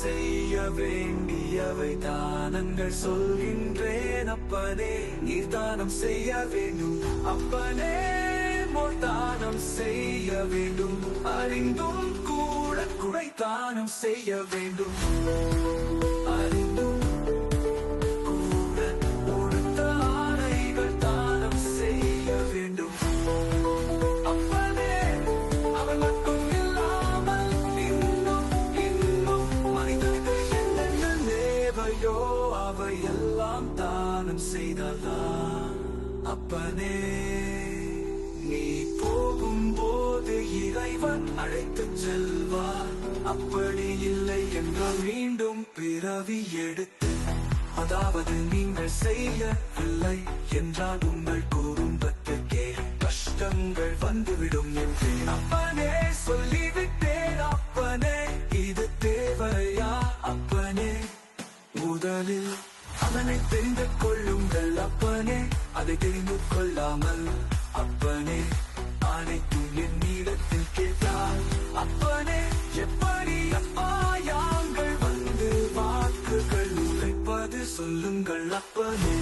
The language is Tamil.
செய்ய வேண்டியவை தானங்கள் சொல்கின்றேன். அப்பனே நீர் தானம் செய்ய வேண்டும் அப்பனே தானம் செய்ய வேண்டும் அறிந்தும் கூட குறை தானம் செய்ய வேண்டும் தானம் செய்ததான் அப்பனே நீ போகும் போது இறைவன் அழைத்து செல்வார். அப்படி இல்லை என்றால் மீண்டும் பிறவி எடுத்து அதாவது நீங்கள் செய்யவில்லை என்றால் உங்கள் குடும்பத்துக்கே கஷ்டங்கள் வந்துவிடும் என்று. அப்பனே சொல்லிவிட்டேன் அப்பனே இது தேவையா? அப்பனே முதலில் அவனை தெரிந்து கொள்ளுங்கள் அப்பனே. அதை தெரிந்து கொள்ளாமல் அப்பனே. அனைத்தும் என் நீளத்தில் கேட்டார் அப்பனே எப்படி அப்பா யாங்கள் வந்து வாக்குகள் உழைப்பது சொல்லுங்கள் அப்பனே.